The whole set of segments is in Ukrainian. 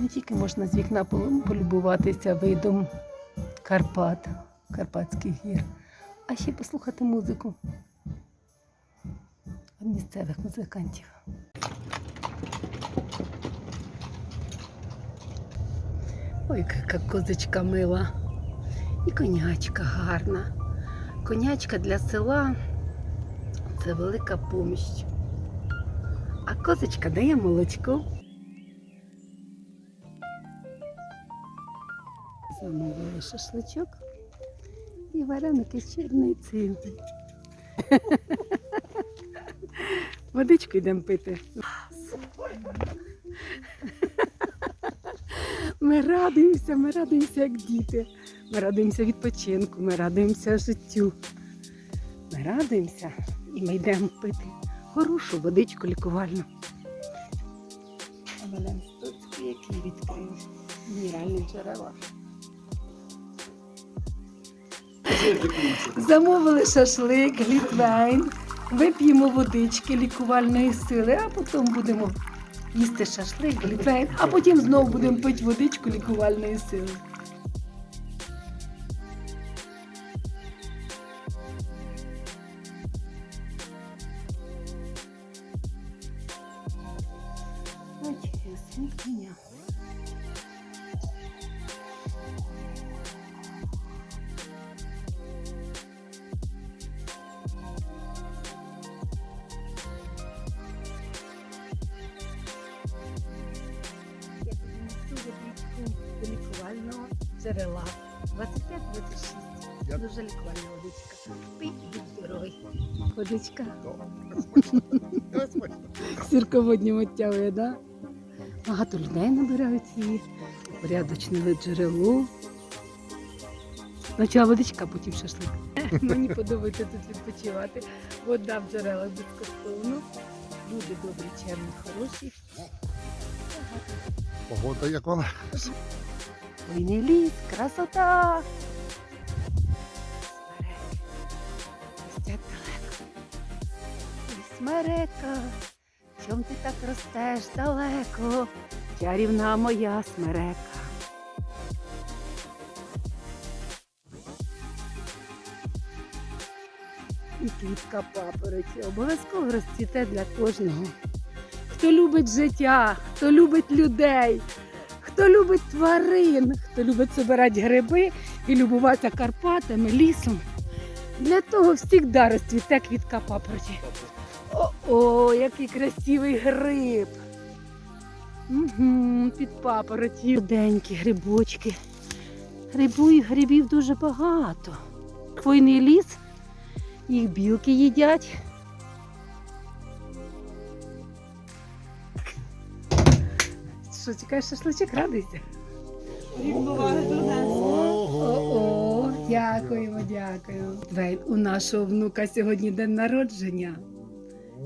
Не тільки можна з вікна пол- полюбуватися видом Карпат, Карпатських гір, а ще послухати музику від місцевих музикантів. Ой, яка козочка мила. І конячка гарна. Конячка для села це велика поміч. А козочка дає молочко. Замовили шашличок і вареники з черницею. Водичку йдемо пити. Ми радуємося, ми радуємося, як діти. Ми радуємося відпочинку, ми радуємося життю. Ми радуємося і ми йдемо пити хорошу водичку лікувальну. А Вален Стоцький, який відкрив мінеральні джерела. Замовили шашлик, глітвейн, вип'ємо водички лікувальної сили, а потім будемо їсти шашлик, глітвейн, а потім знову будемо пити водичку лікувальної сили. Ой, ясненько. Лікувального джерела. 25-26. Дуже лікувальна водичка. Пий і будь здоровий. Водичка. Сірководні миттєві, да? Багато людей набирають її. Порядочне джерело. Спочатку водичка, а потім шашлик. Мені подобається тут відпочивати. Вода в джерелах безкоштовно. Люди добрі, черні, хороші. Погода як вона. Хвойний ліс, красота. Смерек. Ростять смерека, чом ти так ростеш далеко? Чарівна моя смерека. І квітка папороті обов'язково розцвіте для кожного. Хто любить життя, хто любить людей, хто любить тварин, хто любить збирати гриби і любуватися Карпатами, лісом. Для того завжди розцвіте квітка папороті. О, який красивий гриб. Угу, під папороті. Денькі грибочки. Грибу і грибів дуже багато. Хвойний ліс, їх білки їдять. Що, чекаєш шашличок, радуйся. О, дякуємо, дякуємо. Вейн, у нашого внука сьогодні день народження.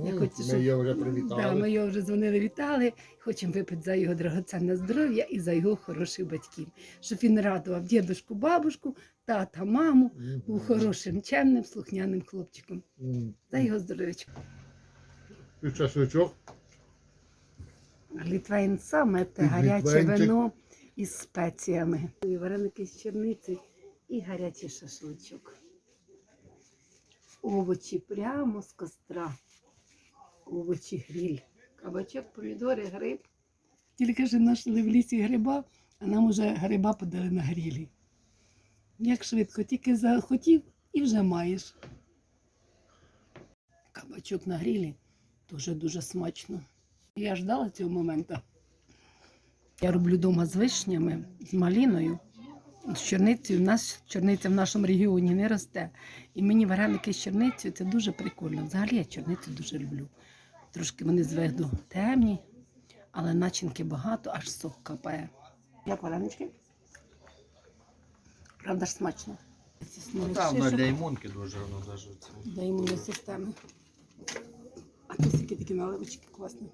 Я хочу, щоб- Ми її вже Да, ми його вже дзвонили, вітали. Хочемо випити за його драгоценне здоров'я і за його хороших батьків. Щоб він радував дідушку, бабушку, тата, маму, був хорошим, чемним, слухняним хлопчиком. За його здоров'ячко. І часничок. Глітвейн саме те гаряче вино із спеціями. І вареники з черниці і гарячий шашличок. Овочі прямо з костра. Овочі гріль. Кабачок, помідори, гриб. Тільки ж знайшли в лісі гриба, а нам уже гриба подали на грілі. Як швидко, тільки захотів і вже маєш. Кабачок на грілі дуже-дуже смачно. Я ждала цього моменту. Я роблю вдома з вишнями, з маліною, з чорницею. У нас чорниця в нашому регіоні не росте. І мені вареники з чорницею це дуже прикольно. Взагалі я чорницю дуже люблю. Трошки вони з виду темні, але начинки багато, аж сок капає. Як варенички? Правда ж смачно. Ну, там на для імунки дуже воно даже. Для імунної системи. А тут такі такі наливочки класні.